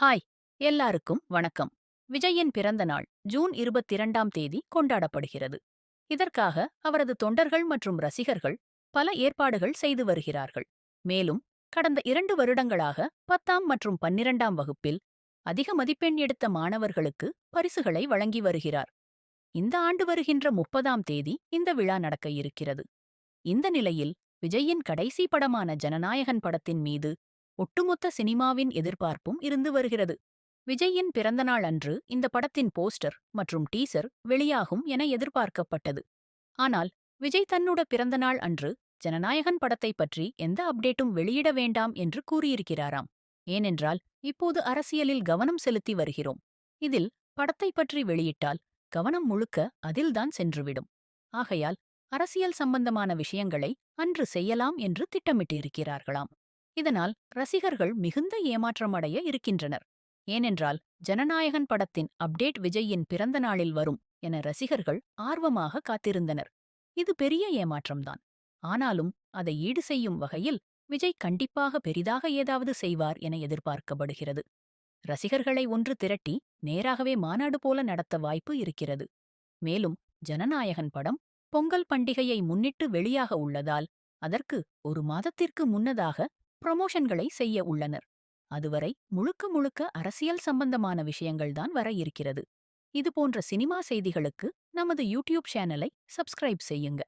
Hi எல்லாருக்கும் வணக்கம். விஜயின் பிறந்த நாள் ஜூன் இருபத்திரண்டாம் தேதி கொண்டாடப்படுகிறது. இதற்காக அவரது தொண்டர்கள் மற்றும் ரசிகர்கள் பல ஏற்பாடுகள் செய்து வருகிறார்கள். மேலும் கடந்த இரண்டு வருடங்களாக பத்தாம் மற்றும் பன்னிரண்டாம் வகுப்பில் அதிக மதிப்பெண் எடுத்த மாணவர்களுக்கு பரிசுகளை வழங்கி வருகிறார். இந்த ஆண்டு வருகின்ற முப்பதாம் தேதி இந்த விழா நடக்க இருக்கிறது. இந்த நிலையில் விஜயின் கடைசி படமான ஜனநாயகன் படத்தின் மீது ஒட்டுமொத்த சினிமாவின் எதிர்பார்ப்பும் இருந்து வருகிறது. விஜயின் பிறந்தநாள் அன்று இந்த படத்தின் போஸ்டர் மற்றும் டீசர் வெளியாகும் என எதிர்பார்க்கப்பட்டது. ஆனால் விஜய் தன்னோட பிறந்தநாள் அன்று ஜனநாயகன் படத்தை பற்றி எந்த அப்டேட்டும் வெளியிட வேண்டாம் என்று கூறியிருக்கிறாராம். ஏனென்றால் இப்போது அரசியலில் கவனம் செலுத்தி வருகிறோம். இதில் படத்தை பற்றி வெளியிட்டால் கவனம் முழுக்க அதில்தான் சென்றுவிடும். ஆகையால் அரசியல் சம்பந்தமான விஷயங்களை அன்று செய்யலாம் என்று திட்டமிட்டிருக்கிறார்களாம். இதனால் ரசிகர்கள் மிகுந்த ஏமாற்றமடைய இருக்கின்றனர். ஏனென்றால் ஜனநாயகன் படத்தின் அப்டேட் விஜயின் பிறந்த நாளில் வரும் என ரசிகர்கள் ஆர்வமாக காத்திருந்தனர். இது பெரிய ஏமாற்றம்தான் ஆனாலும் அதை ஈடு செய்யும் வகையில் விஜய் கண்டிப்பாக பெரிதாக ஏதாவது செய்வார் என எதிர்பார்க்கப்படுகிறது. ரசிகர்களை ஒன்று திரட்டி நேராகவே மாநாடு போல நடத்த வாய்ப்பு இருக்கிறது. மேலும் ஜனநாயகன் படம் பொங்கல் பண்டிகையை முன்னிட்டு வெளியாக உள்ளதால் அதற்கு ஒரு மாதத்திற்கு முன்னதாக ப்ரமோஷன்களை செய்ய உள்ளனர். அதுவரை முழுக்க முழுக்க அரசியல் சம்பந்தமான விஷயங்கள்தான் வர இருக்கிறது. இதுபோன்ற சினிமா செய்திகளுக்கு நமது யூடியூப் சேனலை சப்ஸ்கிரைப் செய்யுங்க.